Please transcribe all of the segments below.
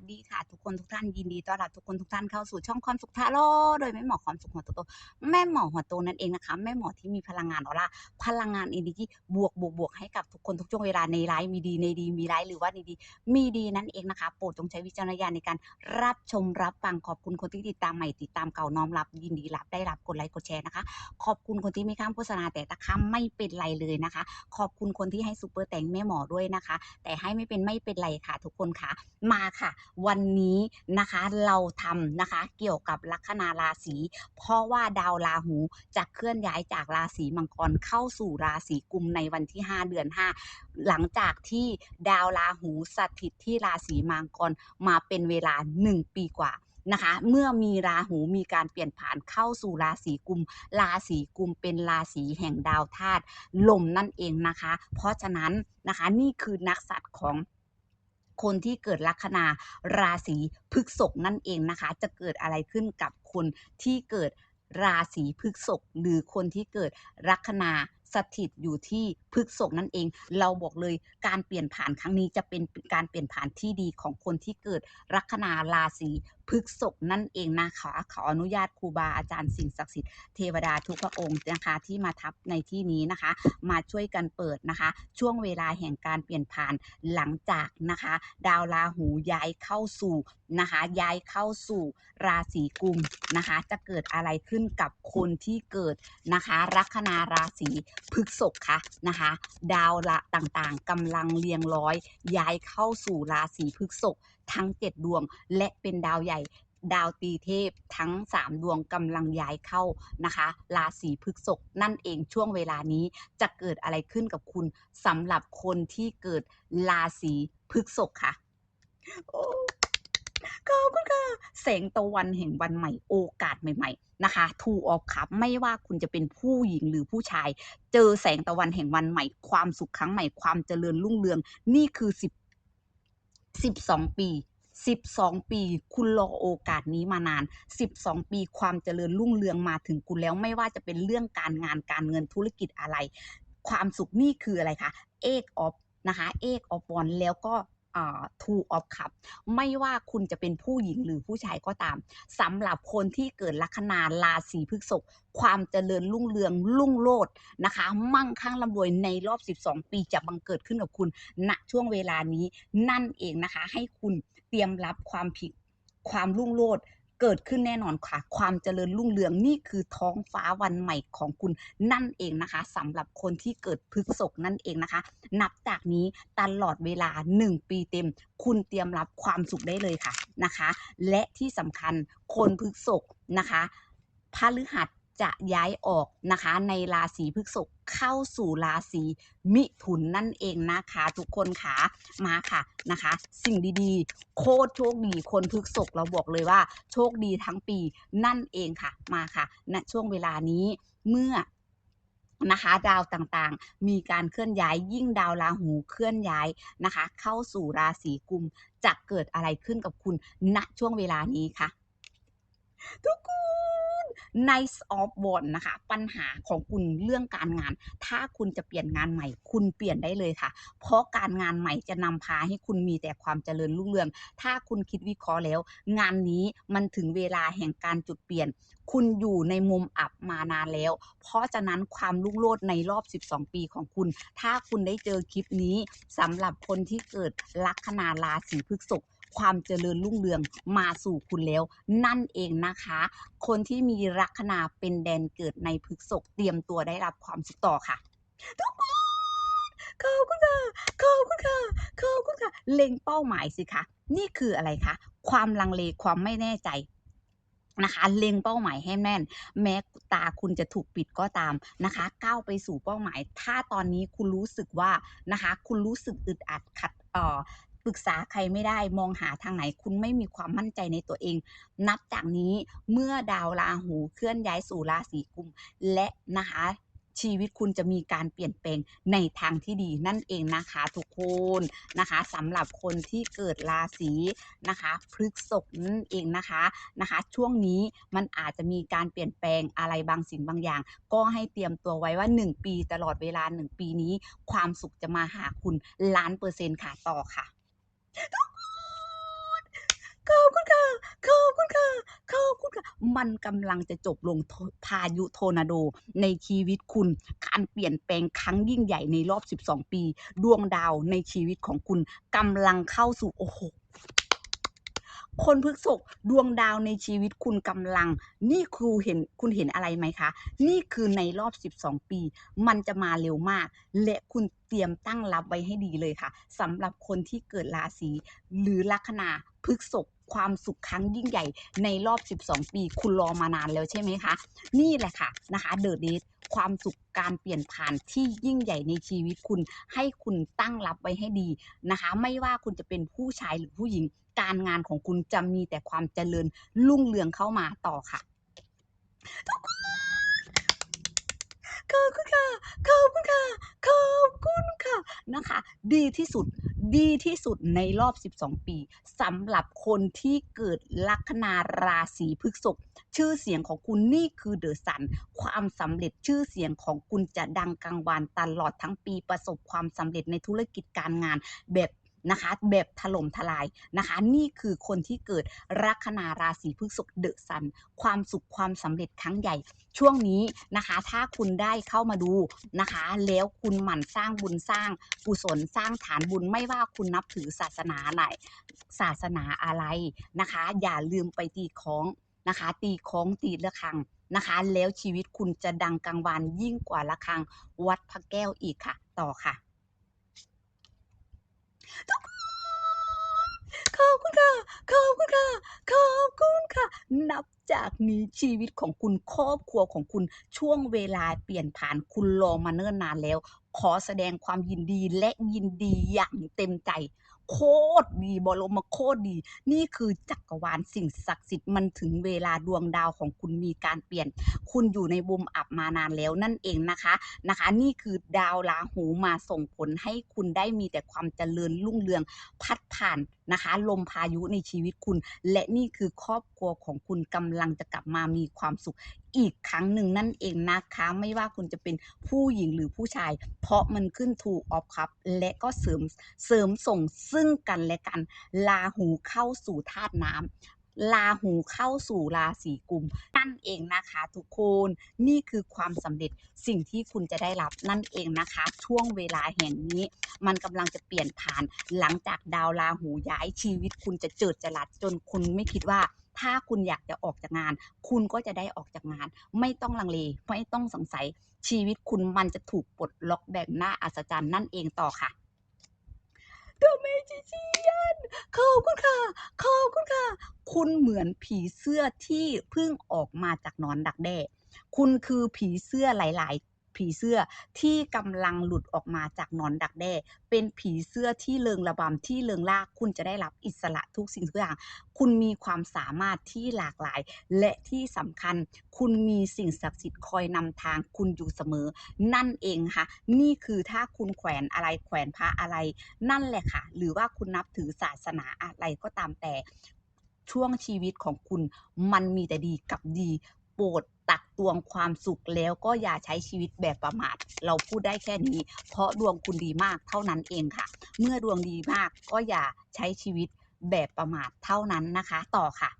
สดีค่ะ ทุกคนทุกท่านยินดีต้อนรับทุกคนทุกท่านเข้าสู่ช่องความสุขทาโร่โดยแม่หมอความสุขหัวโตๆแม่หมอหัวโตนั่นเองนะคะ แม่หมอที่มีพลังงานออร่าพลังงานเอเนจีบวกบวกบวกให้กับทุกคนทุกช่วงเวลาในไลฟ์มีดีในดีมีไลฟ์หรือว่าในดี มีดีนั่นเองนะคะโปรดจงใช้วิจารณญาณในการรับชมรับฟังขอบคุณคนที่ติดตามใหม่ติดตามเก่าน้อมรับ ยินดีรับได้รับกดไลค์กดแชร์นะคะ ขอบคุณคนที่ไม่ข้ามโฆษณาแต่ตะค้ำไม่เป็นไรเลยนะคะ ขอบคุณคนที่ให้ซูเปอร์แต่งแม่หมอด้วยนะคะ แต่ให้ไม่เป็นไม่เป็นไรค่ะ ทุกคนค่ะมาค่ะวันนี้นะคะเราทำนะคะเกี่ยวกับลัคนาราศี เพราะว่าดาวราหูจะเคลื่อนย้ายจากราศีมังกรเข้าสู่ราศีกุมในวันที่ 5 เดือน 5 หลังจากที่ดาวราหูสถิตที่ราศีมังกรมาเป็นเวลา 1 ปีกว่านะคะเมื่อมีราหูมีการเปลี่ยนผ่านเข้าสู่ราศีกุม ราศีกุมเป็นราศีแห่งดาวธาตุลมนั่นเองนะคะ เพราะฉะนั้นนะคะนี่คือนักสัตว์ของ คนที่เกิดลัคนาราศีพฤษภนั่นเองนะคะ จะเกิดอะไรขึ้นกับคนที่เกิดราศีพฤษภหรือคนที่เกิดลัคนา สถิตอยู่ที่พฤกษภนั่นเอง เราบอกเลยการเปลี่ยนผ่านครั้งนี้จะเป็นการเปลี่ยนผ่านที่ดีของคนที่เกิดลัคนาราศีพฤกษภนั่นเองนะคะขออนุญาตครูบาอาจารย์สิ่งศักดิ์สิทธิ์เทวดาทุกพระองค์นะคะที่มาทับในที่นี้นะคะ มาช่วยกันเปิดนะคะ ช่วงเวลาแห่งการเปลี่ยนผ่านหลังจากนะคะ ดาวราหูย้ายเข้าสู่นะคะย้ายเข้าสู่ราศีกุมนะคะ จะเกิดอะไรขึ้นกับคนที่เกิดนะคะลัคนาราศีพฤกษภคะนะคะ ดาวละต่างๆกำลังเรียงร้อย ย้ายเข้าสู่ราศีพฤกษภทั้ง7ดดวง และเป็นดาวใหญ่ดาวตีเทพทั้ง 3 ดวงกำลังย้ายเข้านะคะราศีพฤษภนั่นเองช่วงเวลานี้จะเกิดอะไรขึ้นกับคุณสำหรับคนที่เกิดราศีพฤษภค่ะ ขอบคุณค่ะแสงตะวันแห่งวันใหม่โอกาสใหม่ๆนะคะทูออฟครับไม่ว่าคุณจะเป็นผู้หญิงหรือผู้ชาย เจอแสงตะวันแห่งวันใหม่ ความสุขครั้งใหม่ความเจริญรุ่งเรือง นี่คือสิบสิบสองปีสิบสองปี คุณรอโอกาสนี้มานานสิบสองปีความเจริญรุ่งเรืองมาถึงคุณแล้วไม่ว่าจะเป็นเรื่องการงานการเงินธุรกิจอะไร ความสุขนี่คืออะไรคะเอกออฟนะคะเอกออฟบอลแล้วก็ ทูออฟคัพไม่ว่าคุณจะเป็นผู้หญิงหรือผู้ชายก็ตามสำหรับคนที่เกิดลัคนาราศีพฤษภความเจริญรุ่งเรืองรุ่งโรจน์นะคะ มั่งคั่งร่ำรวยในรอบ 12 ปีจะบังเกิดขึ้นกับคุณณช่วงเวลานี้นั่นเองนะคะ ให้คุณเตรียมรับความผิดความรุ่งโรจน์ เกิดขึ้นแน่นอนค่ะ ความเจริญรุ่งเรืองนี่คือท้องฟ้าวันใหม่ของคุณนั่นเองนะคะสำหรับคนที่เกิดพฤกษกนั่นเองนะคะ นับจากนี้ตลอดเวลา 1 ปีเต็ม คุณเตรียมรับความสุขได้เลยค่ะนะคะ และที่สำคัญคนพฤกษกนะคะพฤหัส จะย้ายออกนะคะในราศีพฤษภเข้าสู่ราศีมิถุนนั่นเองนะคะ ทุกคนค่ะมาค่ะนะคะ สิ่งดีๆ โคตรโชคดีคนพฤษภเราบอกเลยว่า โชคดีทั้งปีนั่นเองค่ะมาค่ะณช่วงเวลานี้เมื่อนะคะดาวต่างๆ มีการเคลื่อนย้ายยิ่งดาวราหูเคลื่อนย้ายนะคะ เข้าสู่ราศีกุมจะเกิดอะไรขึ้นกับคุณณช่วงเวลานี้ค่ะทุกคน Nice of One นะคะ ปัญหาของคุณเรื่องการงาน ถ้าคุณจะเปลี่ยนงานใหม่ คุณเปลี่ยนได้เลยค่ะ เพราะการงานใหม่จะนำพาให้คุณมีแต่ความเจริญรุ่งเรือง ถ้าคุณคิดวิเคราะห์แล้ว งานนี้มันถึงเวลาแห่งการจุดเปลี่ยน คุณอยู่ในมุมอับมานานแล้ว เพราะฉะนั้นความรุ่งโรจน์ในรอบ 12 ปีของคุณ ถ้าคุณได้เจอคลิปนี้สำหรับคนที่เกิดลัคนาราศีพฤษภ ความเจริญรุ่งเรืองมาสู่คุณแล้ว นั่นเองนะคะ คนที่มีลัคนาเป็นแดนเกิดในพฤษภเตรียมตัวได้รับความสุขต่อค่ะทุกคนขอบคุณค่ะขอบคุณค่ะขอบคุณค่ะเล็งเป้าหมายสิคะนี่คืออะไรคะความลังเลความไม่แน่ใจนะคะเล็งเป้าหมายให้แม่น แม้ตาคุณจะถูกปิดก็ตามนะคะ ก้าวไปสู่เป้าหมาย ถ้าตอนนี้คุณรู้สึกว่านะคะ คุณรู้สึกอึดอัดขัดเอ่อ ปรึกษาใครไม่ได้มองหาทางไหน คุณไม่มีความมั่นใจในตัวเอง นับจากนี้เมื่อดาวราหูเคลื่อนย้ายสู่ราศีกุม และนะคะชีวิตคุณจะมีการเปลี่ยนแปลงในทางที่ดีนั่นเองนะคะทุกคนนะคะสำหรับคนที่เกิดราศีนะคะพฤกษภนั่นเองนะคะนะคะ ช่วงนี้มันอาจจะมีการเปลี่ยนแปลงอะไรบางสิ่งบางอย่าง ก็ให้เตรียมตัวไว้ว่า 1 ปีตลอดเวลา 1 ปีนี้ ความสุขจะมาหาคุณล้านเปอร์เซ็นต์ค่ะต่อค่ะ ทุกคนขอบคุณค่ะขอบคุณค่ะขอบคุณค่ะ มันกำลังจะจบลงพายุโทนาโดในชีวิตคุณ การเปลี่ยนแปลงครั้งยิ่งใหญ่ในรอบ 12 ปี ดวงดาวในชีวิตของคุณกำลังเข้าสู่โอ้โห คนพฤษกดวงดาวในชีวิตคุณกำลัง นี่คือเห็นคุณเห็นอะไรไหมคะ นี่คือในรอบ 12 ปี มันจะมาเร็วมาก และคุณเตรียมตั้งรับไว้ให้ดีเลยค่ะสำหรับคนที่เกิดราศีหรือลัคนาพฤษก ความสุขครั้งยิ่งใหญ่ในรอบ 12 ปี คุณรอมานานแล้วใช่ไหมคะ นี่แหละค่ะนะคะเดอะเดทความสุขการเปลี่ยนผ่านที่ยิ่งใหญ่ในชีวิตคุณ ให้คุณตั้งรับไว้ให้ดีนะคะ ไม่ว่าคุณจะเป็นผู้ชายหรือผู้หญิง การงานของคุณจะมีแต่ความเจริญรุ่งเรืองเข้ามาต่อค่ะทุกคนขอบคุณค่ะขอบคุณค่ะขอบคุณค่ะนะคะ ดีที่สุด ดีที่สุดในรอบ 12 ปีสำหรับคนที่เกิดลัคนาราศีพฤษภชื่อเสียงของคุณนี่คือเดอะสัน ความสำเร็จชื่อเสียงของคุณจะดังกังวานตลอดทั้งปีประสบความสำเร็จในธุรกิจการงานแบบ นะคะแบบถล่มทลายนะคะ นี่คือคนที่เกิดลัคนาราศีพฤษภเดอะสัน ความสุขความสำเร็จครั้งใหญ่ ช่วงนี้นะคะ ถ้าคุณได้เข้ามาดูนะคะ แล้วคุณหมั่นสร้างบุญสร้างกุศลสร้างฐานบุญไม่ว่าคุณนับถือศาสนาไหนศาสนาอะไรนะคะ อย่าลืมไปตีของนะคะ ตีของตีระฆังนะคะ แล้วชีวิตคุณจะดังกังวานยิ่งกว่าระฆังวัดพระแก้วอีกค่ะ ต่อค่ะ ทุกคนขอบคุณค่ะ ขอบคุณค่ะ ขอบคุณค่ะ นับจากนี้ชีวิตของคุณครอบครัวของคุณช่วงเวลาเปลี่ยนผ่านคุณรอมาเนิ่นนานแล้ว ขอแสดงความยินดีและยินดีอย่างเต็มใจ โคตรดีบรมโคตรดี นี่คือจักรวาลสิ่งศักดิ์สิทธิ์มันถึงเวลาดวงดาวของคุณมีการเปลี่ยน คุณอยู่ในบุมอับมานานแล้วนั่นเองนะคะนะคะ นี่คือดาวราหูมาส่งผลให้คุณได้มีแต่ความเจริญรุ่งเรืองพัดผ่าน นะคะ ลมพายุในชีวิตคุณ และนี่คือครอบครัวของคุณกำลังจะกลับมามีความสุขอีกครั้งหนึ่งนั่นเองนะคะ ไม่ว่าคุณจะเป็นผู้หญิงหรือผู้ชาย เพราะมันขึ้นถูกออฟครับ และก็เสริมเสริมส่งซึ่งกันและกันลาหูเข้าสู่ธาตุน้ำ ลาหูเข้าสู่ราศีกุมนั่นเองนะคะทุกคนนี่คือความสำเร็จสิ่งที่คุณจะได้รับนั่นเองนะคะ ช่วงเวลาแห่งนี้ มันกำลังจะเปลี่ยนผ่านหลังจากดาวราหูย้ายชีวิตคุณจะเจิดจรัสจนคุณไม่คิดว่าถ้าคุณอยากจะออกจากงาน คุณก็จะได้ออกจากงาน ไม่ต้องลังเล ไม่ต้องสงสัย ชีวิตคุณมันจะถูกปลดล็อกแบบน่าอัศจรรย์นั่นเองต่อค่ะ ตัวเมจิเชียนขอบคุณค่ะ ขอบคุณค่ะ คุณเหมือนผีเสื้อที่เพิ่งออกมาจากนอนดักแด้ คุณคือผีเสื้อหลายๆ ผีเสื้อที่กำลังหลุดออกมาจากนอนดักแด้ เป็นผีเสื้อที่เริงระบำที่เริงล่าคุณจะได้รับอิสระทุกสิ่งทุกอย่าง คุณมีความสามารถที่หลากหลาย และที่สำคัญ คุณมีสิ่งศักดิ์สิทธิ์คอยนำทางคุณอยู่เสมอ นั่นเองค่ะ นี่คือถ้าคุณแขวนอะไรแขวนพระอะไร นั่นแหละค่ะ หรือว่าคุณนับถือศาสนาอะไรก็ตามแต่ช่วงชีวิตของคุณมันมีแต่ดีกับดีโปรด ตักตวงความสุขแล้วก็อย่าใช้ชีวิตแบบประมาทเราพูดได้แค่นี้ เพราะดวงคุณดีมากเท่านั้นเองค่ะ เมื่อดวงดีมากก็อย่าใช้ชีวิตแบบประมาทเท่านั้นนะคะ ต่อค่ะ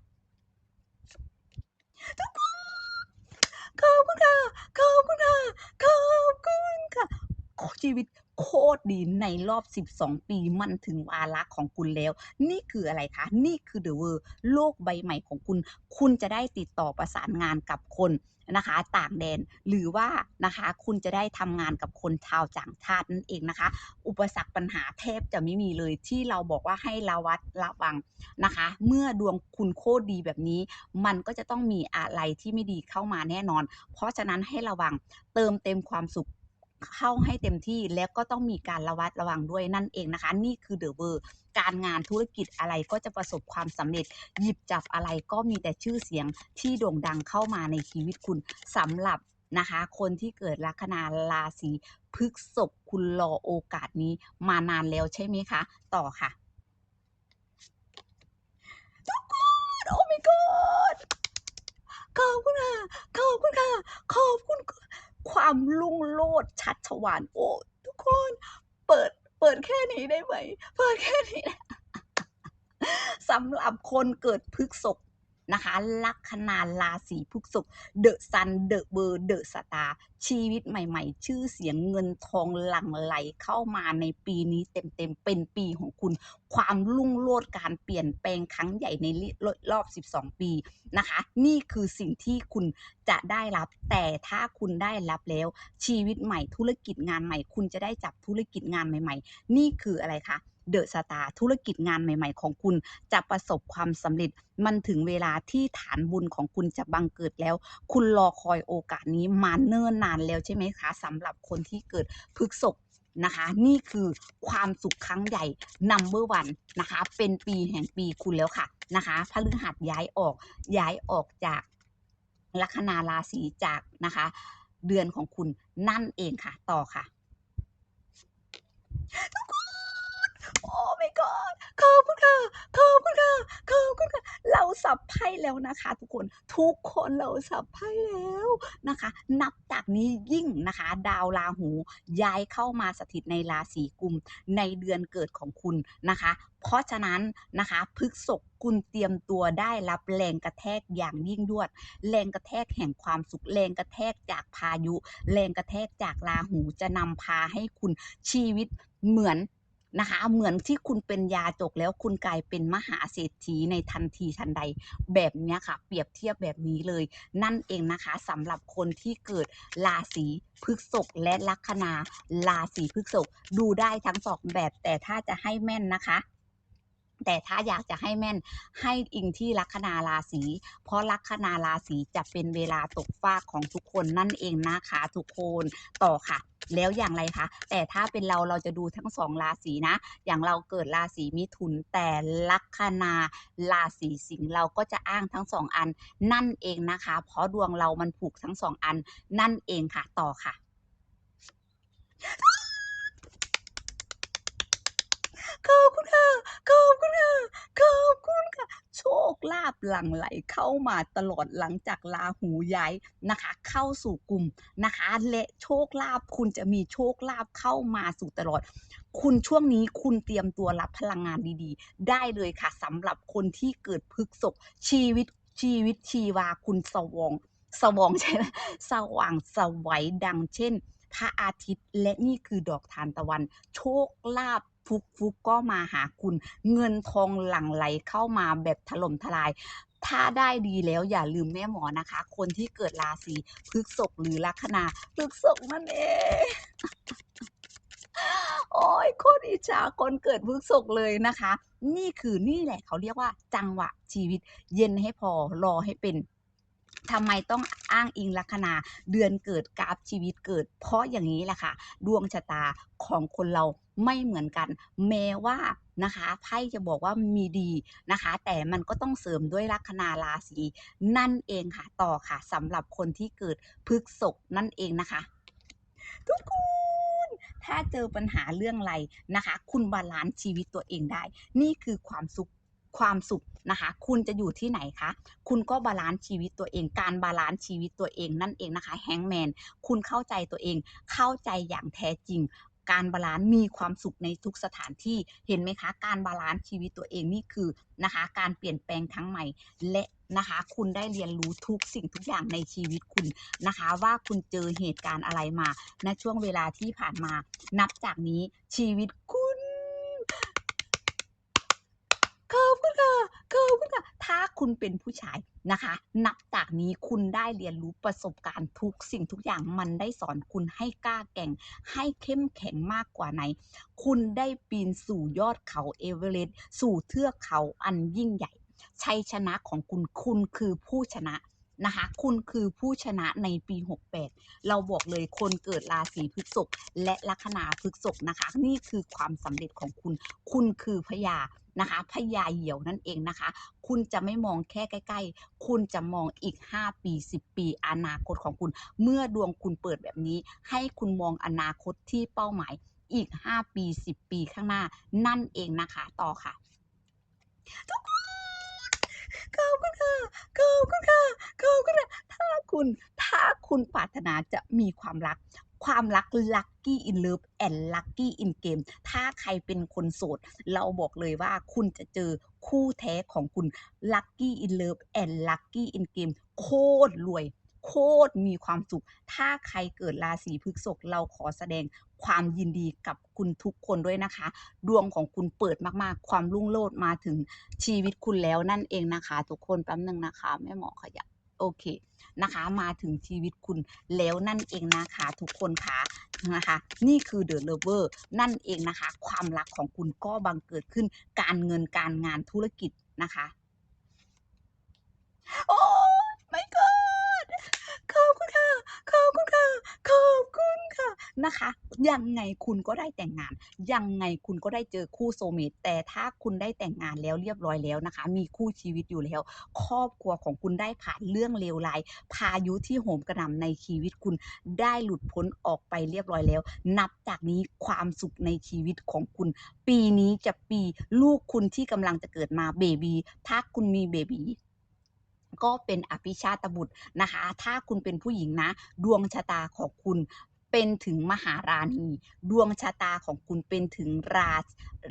ทุกคนขอบคุณค่ะขอบคุณค่ะขอบคุณค่ะชีวิต โคตรดีในรอบ 12 ปีมันถึงวาระของคุณแล้ว นี่คืออะไรคะ นี่คือเดอะเวอร์โลกใบใหม่ของคุณ คุณจะได้ติดต่อประสานงานกับคนนะคะ ต่างแดนหรือว่านะคะคุณจะได้ทำงานกับคนชาวต่างชาตินั่นเองนะคะ อุปสรรคปัญหาแทบจะไม่มีเลยที่เราบอกว่าให้ระวัดระวังนะคะ เมื่อดวงคุณโคตรดีแบบนี้ มันก็จะต้องมีอะไรที่ไม่ดีเข้ามาแน่นอน เพราะฉะนั้นให้ระวังเติมเต็มความสุข เข้าให้เต็มที่แล้วก็ต้องมีการระวัดระวังด้วยนั่นเองนะคะ นี่คือเดอะเวอร์การงานธุรกิจอะไรก็จะประสบความสำเร็จ หยิบจับอะไรก็มีแต่ชื่อเสียงที่โด่งดังเข้ามาในชีวิตคุณสำหรับนะคะ คนที่เกิดลัคนาราศีพฤษภคุณรอโอกาสนี้มานานแล้วใช่ไหมคะ ต่อค่ะทุกคนโอ้ my god ขอบคุณค่ะ ขอบคุณค่ะ ขอบคุณ ความลุ่งโลดชัดชวานโอ้ทุกคนเปิดเปิดแค่นี้ได้ไหมเปิดแค่นี้สำหรับคนเกิดพฤกษก นะคะลัคนาราศีพฤษภเดอะซันเดอะเบอร์เดอะสตาร์ชีวิตใหม่ ๆ ชื่อเสียงเงินทองหลั่งไหลเข้ามาในปีนี้เต็มๆเป็นปีของคุณ ความรุ่งโรจน์การเปลี่ยนแปลงครั้งใหญ่ในรอบ 12 ปีนะคะ นี่คือสิ่งที่คุณจะได้รับ แต่ถ้าคุณได้รับแล้วชีวิตใหม่ธุรกิจงานใหม่ คุณจะได้จับธุรกิจงานใหม่ ๆ นี่คืออะไรคะ เดอะสตาร์ธุรกิจงานใหม่ ๆ ของคุณจะประสบความสำเร็จมันถึงเวลาที่ฐานบุญของคุณจะบังเกิดแล้ว คุณรอคอยโอกาสนี้มาเนิ่นนานแล้วใช่ไหมคะสำหรับคนที่เกิดพฤกษภนะคะนี่คือความสุขครั้งใหญ่ number one นนะคะ เป็นปีแห่งปีคุณแล้วค่ะนะคะพฤหัสย้ายออกย้ายออกจากลัคนาราศีจากนะคะ เดือนของคุณนั่นเองค่ะ ต่อค่ะทุกคน god ขอบคุณค่ะขอบคุณค่ะขอบคุณค่ะเราสับไพ่แล้วนะคะ ทุกคนทุกคนเราสับไพ่แล้วนะคะ นับจากนี้ยิ่งนะคะ ดาวราหูย้ายเข้ามาสถิตในราศีกุมในเดือนเกิดของคุณนะคะ เพราะฉะนั้นนะคะพฤกษกคุณเตรียมตัวได้รับแรงกระแทกอย่างยิ่งยวด แรงกระแทกแห่งความสุข แรงกระแทกจากพายุ แรงกระแทกจากราหูจะนำพาให้คุณชีวิตเหมือน นะคะ เหมือนที่คุณเป็นยาจกแล้วคุณกลายเป็นมหาเศรษฐีในทันทีทันใดแบบนี้ค่ะ เปรียบเทียบแบบนี้เลย นั่นเองนะคะสำหรับคนที่เกิดราศีพฤษภและลัคนาราศีพฤษภดูได้ทั้งสองแบบแต่ถ้าจะให้แม่นนะคะ แต่ถ้าอยากจะให้แม่นให้อิงที่ลัคนาราศีเพราะลัคนาราศีจะเป็นเวลาตกฟากของทุกคนนั่นเองนะคะทุกคนต่อค่ะ แล้วอย่างไรคะแต่ถ้าเป็นเราเราจะดูทั้งสองราศีนะ อย่างเราเกิดราศีมิถุนแต่ลัคนาราศีสิงห์เราก็จะอ้างทั้งสองอันนั่นเองนะคะ เพราะดวงเรามันผูกทั้งสองอันนั่นเองค่ะ ต่อค่ะ ขอบคุณค่ะขอบคุณค่ะขอบคุณค่ะ โชคลาภหลั่งไหลเข้ามาตลอดหลังจากราหูย้ายนะคะ เข้าสู่กลุ่มนะคะ และโชคลาภคุณจะมีโชคลาภเข้ามาสู่ตลอด คุณช่วงนี้คุณเตรียมตัวรับพลังงานดีๆ ได้เลยค่ะสำหรับคนที่เกิดพฤกษภชีวิตชีวิตชีวาคุณสวองสวองใช่ไหมสว่างสวัยดังเช่น พระอาทิตย์และนี่คือดอกทานตะวัน โชคลาภ ฟุกฟุกก็มาหาคุณ เงินทองหลั่งไหลเข้ามาแบบถล่มทลาย ถ้าได้ดีแล้วอย่าลืมแม่หมอนะคะ คนที่เกิดราศีพฤษภหรือลัคนาพฤษภนั่นเองโอ้ยโคตรอิจฉาคนเกิดพฤกษภเลยนะคะ นี่คือนี่แหละเขาเรียกว่าจังหวะชีวิต เย็นให้พอรอให้เป็น ทำไมต้องอ้างอิงลัคนาเดือนเกิดกราฟชีวิตเกิด เพราะอย่างนี้แหละค่ะ ดวงชะตาของคนเราไม่เหมือนกัน แม้ว่านะคะไพ่จะบอกว่ามีดีนะคะ แต่มันก็ต้องเสริมด้วยลัคนาราศีนั่นเองค่ะต่อค่ะสำหรับคนที่เกิดพฤกษภนั่นเองนะคะ ทุกคนถ้าเจอปัญหาเรื่องอะไรนะคะ คุณบาลานซ์ชีวิตตัวเองได้ นี่คือความสุข ความสุขนะคะ คุณจะอยู่ที่ไหนคะ คุณก็บาลานซ์ชีวิตตัวเอง การบาลานซ์ชีวิตตัวเองนั่นเองนะคะแฮงแมนคุณเข้าใจตัวเอง เข้าใจอย่างแท้จริงการบาลานซ์มีความสุขในทุกสถานที่เห็นไหมคะ การบาลานซ์ชีวิตตัวเองนี่คือนะคะ การเปลี่ยนแปลงครั้งใหม่และนะคะ คุณได้เรียนรู้ทุกสิ่งทุกอย่างในชีวิตคุณนะคะ ว่าคุณเจอเหตุการณ์อะไรมาณช่วงเวลาที่ผ่านมา นับจากนี้ชีวิตคุณ ขอบคุณค่ะ ขอบคุณค่ะ ถ้าคุณเป็นผู้ชายนะคะ นับจากนี้คุณได้เรียนรู้ประสบการณ์ทุกสิ่งทุกอย่างมันได้สอนคุณให้กล้าแก่ง ให้เข้มแข็งมากกว่าไหน คุณได้ปีนสู่ยอดเขาเอเวอเรสต์สู่เทือกเขาอันยิ่งใหญ่ชัยชนะของคุณคุณคือผู้ชนะนะคะ คุณคือผู้ชนะในปี 68 เราบอกเลยคนเกิดราศีพฤษภและลัคนาพฤษภนะคะ นี่คือความสำเร็จของคุณ คุณคือพญา นะคะพญาเหยี่ยวนั่นเองนะคะ คุณจะไม่มองแค่ใกล้ ๆ คุณจะมองอีก 5 ปี 10 ปีอนาคตของคุณ เมื่อดวงคุณเปิดแบบนี้ ให้คุณมองอนาคตที่เป้าหมายอีก 5 ปี 10 ปีข้างหน้านั่นเองนะคะต่อค่ะทุกคนขอบคุณค่ะขอบคุณค่ะขอบคุณค่ะถ้าคุณถ้าคุณปรารถนาจะมีความรัก ความรัก Lucky in Love and Lucky in Game ถ้าใครเป็นคนโสด เราบอกเลยว่าคุณจะเจอคู่แท้ของคุณ Lucky in Love and Lucky in Game โคตรรวยโคตรมีความสุข ถ้าใครเกิดราศีพฤษภเราขอแสดงความยินดีกับคุณทุกคนด้วยนะคะ ดวงของคุณเปิดมากๆ ความรุ่งโรจน์มาถึงชีวิตคุณแล้วนั่นเองนะคะ ทุกคนแป๊บหนึ่งนะคะแม่หมอขยับโอเค นะคะ มาถึงชีวิตคุณแล้วนั่นเองนะคะทุกคนค่ะนะคะ นี่คือเดอะเลเวอร์นั่นเองนะคะ ความรักของคุณก็บังเกิดขึ้นการเงินการงานธุรกิจนะคะ โอ้ my god ขอบคุณค่ะ ขอบคุณค่ะ ขอบคุณค่ะนะคะ ยังไงคุณก็ได้แต่งงาน ยังไงคุณก็ได้เจอคู่โซเมตแต่ถ้าคุณได้แต่งงานแล้วเรียบร้อยแล้วนะคะ มีคู่ชีวิตอยู่แล้ว ครอบครัวของคุณได้ผ่านเรื่องเลวร้ายพายุที่โหมกระหน่ำในชีวิตคุณได้หลุดพ้นออกไปเรียบร้อยแล้ว นับจากนี้ความสุขในชีวิตของคุณ ปีนี้จะปีลูกคุณที่กำลังจะเกิดมาเบบีถ้าคุณมีเบบี ก็เป็นอภิชาตบุตรนะคะ ถ้าคุณเป็นผู้หญิงนะ ดวงชะตาของคุณเป็นถึงมหาราณี ดวงชะตาของคุณเป็นถึงรา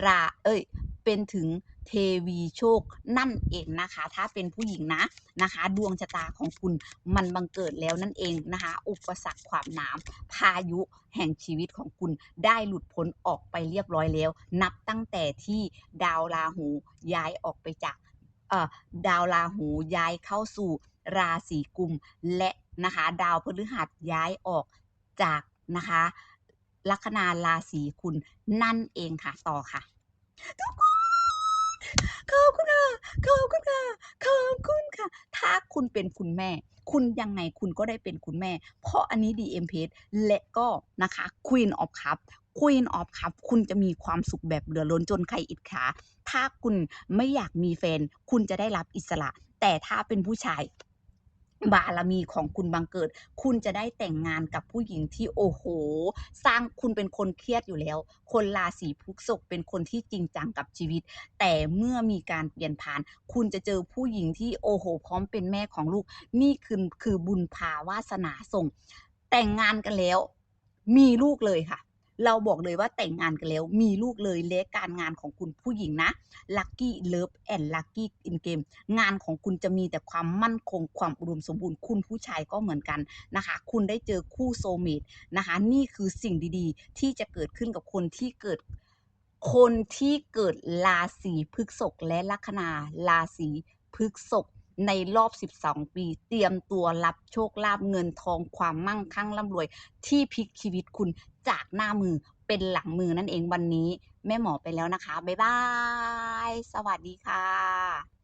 ราเอ้ยเป็นถึงเทวีโชคนั่นเองนะคะ ถ้าเป็นผู้หญิงนะนะคะ ดวงชะตาของคุณมันบังเกิดแล้วนั่นเองนะคะ อุปสรรคความหนามพายุแห่งชีวิตของคุณได้หลุดพ้นออกไปเรียบร้อยแล้ว นับตั้งแต่ที่ดาวราหูย้ายออกไปจาก ดาวราหูย้ายเข้าสู่ราศีกุม และนะคะดาวพฤหัสย้ายออกจากนะคะลัคนาราศีคุณนั่นเองค่ะต่อค่ะทุกคนขอบคุณค่ะขอบคุณค่ะขอบคุณค่ะ ถ้าคุณเป็นคุณแม่ คุณยังไงคุณก็ได้เป็นคุณแม่ เพราะอันนี้ DM p a g e และก็นะคะ Queen of Cup Queen of Cup คุณจะมีความสุขแบบเหลือล้นจนใครอิจฉาถ้าคุณไม่อยากมีแฟน คุณจะได้รับอิสระ แต่ถ้าเป็นผู้ชายบารมีของคุณบังเกิด คุณจะได้แต่งงานกับผู้หญิงที่โอ้โห สร้างคุณเป็นคนเครียดอยู่แล้ว คนราศีพฤษภเป็นคนที่จริงจังกับชีวิต แต่เมื่อมีการเปลี่ยนผ่าน คุณจะเจอผู้หญิงที่โอ้โห พร้อมเป็นแม่ของลูก นี่คือคือบุญพาวาสนาส่ง แต่งงานกันแล้ว มีลูกเลยค่ะ เราบอกเลยว่าแต่งงานกันแล้วมีลูกเลยและการงานของคุณผู้หญิงนะ Lucky Love and Lucky in Game งานของคุณจะมีแต่ความมั่นคงความอุดมสมบูรณ์คุณผู้ชายก็เหมือนกันนะคะ คุณได้เจอคู่โซเมตนะคะ นี่คือสิ่งดีๆ ที่จะเกิดขึ้นกับคนที่เกิดคนที่เกิดราศีพฤกษภและลัคนาราศีพฤกษภ ในรอบ 12 ปี เตรียมตัวรับโชคลาภเงินทองความมั่งคั่งร่ำรวย ที่พลิกชีวิตคุณจากหน้ามือเป็นหลังมือนั่นเองวันนี้ แม่หมอไปแล้วนะคะ บ๊ายบาย สวัสดีค่ะ